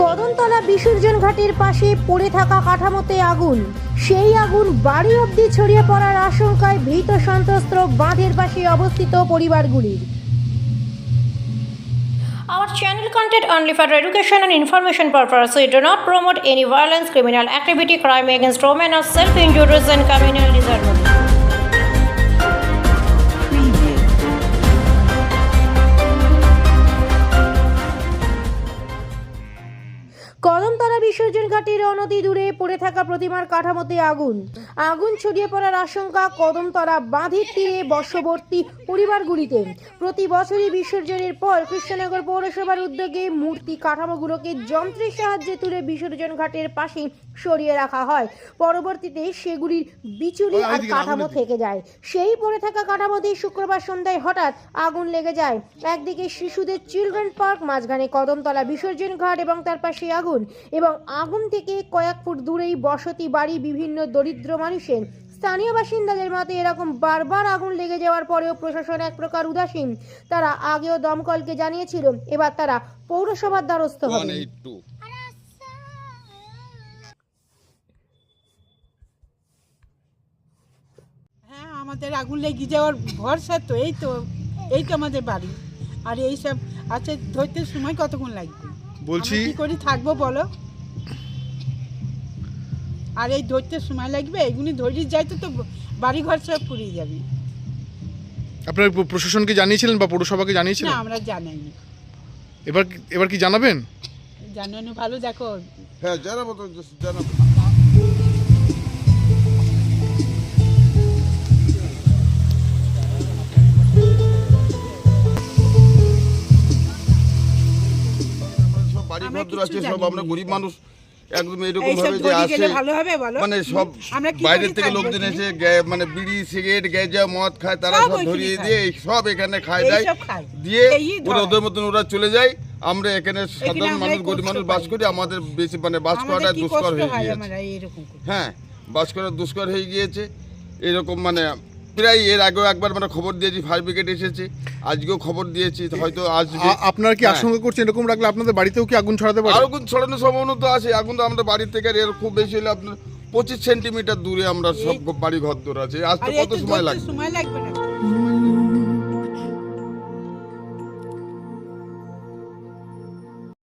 কদমতলা বিসর্জন ঘাটের পাশে পড়ে থাকা কাঠামোতে আগুন সেই আগুন বাড়ি অবধি ছড়িয়ে পড়ার আশঙ্কায় ভীত সন্ত্রস্ত বাঁধের পাশে অবস্থিত পরিবারগুলির Our channel content only for education and information purpose. We do not promote any violence, criminal activity, crime against women, or self-injuries and communal disharmony. Kadamtala বিসর্জন ঘাটের অনতি দূরে পড়ে থাকা প্রতিমার কাঠামোতে আগুন। আগুন ছড়িয়ে পড়ার আশঙ্কা কদমতলা বাঁধের তীরে বর্ষবর্তী পরিবারগুলিতে। প্রতি বছরই বিসর্জনের পর কৃষ্ণনগর পৌরসভার উদ্যোগে মূর্তি কাঠামোগুলোকে যন্ত্রের সাহায্যে তুলে বিসর্জন ঘাটের পাশে সরিয়ে রাখা হয়। পরবর্তীতে সেগুলির বিচুলি আর কাঠামো থেকে যায়। সেই পড়ে থাকা কাঠামোতে শুক্রবার সন্ধ্যায় হঠাৎ আগুন লেগে যায়। একদিকে শিশুদের চিলড্রেন পার্ক মাঝখানে কদমতলা বিসর্জন ঘাট এবং তার পাশে আগুন এবং আগুন থেকে কয়েক ফুট দূরেই বসতি বাড়ি বিভিন্ন দরিদ্র মানুষের। স্থানীয় বাসিন্দাদের মতে এরকম বারবার আগুন লেগে যাওয়ার পরেও প্রশাসন এক প্রকার উদাসীন। তারা আগেও দমকলকে জানিয়েছিল এবার তারা পৌরসভার দ্বারস্থ হবে। হ্যাঁ আমাদের আগুন লেগে যাওয়ার ভরসা তো এই তো এই তো আমাদের বাড়ি। আর এই সব আছে ধরতে সময় কতক্ষণ লাগবে? বলছি কি করে? থাকব বলো। আর এই ধরতে সময় লাগবে? এগুলি ধরে যাই তো তো বাড়ি ঘর সব পুড়িয়ে যাবে। আপনার প্রশাসনকে জানিয়েছিলেন বা পৌরসভাকে না জানিয়েছিলেন? আমরা জানাইনি। এবার এবার কি জানাবেন? জানানো ভালো দেখো। হ্যাঁ জানাব তো জানাব। আমরা আছে সব আমরা গরিব মানুষ একদম এরকম ভাবে যে আসে মানে সব বাইরের থেকে লোকজন এসে মানে বিড়ি সিগারেট গেজা মদ খায় তারা সব ধরিয়ে দিয়ে সব এখানে খায় দেয়। দিয়ে এই ওরা ওদের মতন ওরা চলে যায়। আমরা এখানে সাধারণ মানুষ গরিব মানুষ বাস করি আমাদের বেশি মানে বাস করাটা দুষ্কর হয়ে গিয়েছে। হ্যাঁ বাস করা দুষ্কর হয়ে গিয়েছে। এরকম মানে প্রায় এর আগেও একবার আমরা খবর দিয়েছি ফায়ার ব্রিগেড এসেছে। আজকেও খবর দিয়েছি হয়তো আজ আপনারা কি হ্যাঁ। আশঙ্কা করছেন এরকম রাখলে আপনাদের বাড়িতেও কি আগুন ছড়াতে পারে? আগুন ছড়ানোর সম্ভাবনা তো আছে আগুন তো আমাদের বাড়ি থেকে আর এর খুব বেশি হলে আপনার পঁচিশ সেন্টিমিটার দূরে আমরা সব বাড়ি ঘর দূর আছে। আসতে তো কত সময় লাগবে? সময় লাগবে না।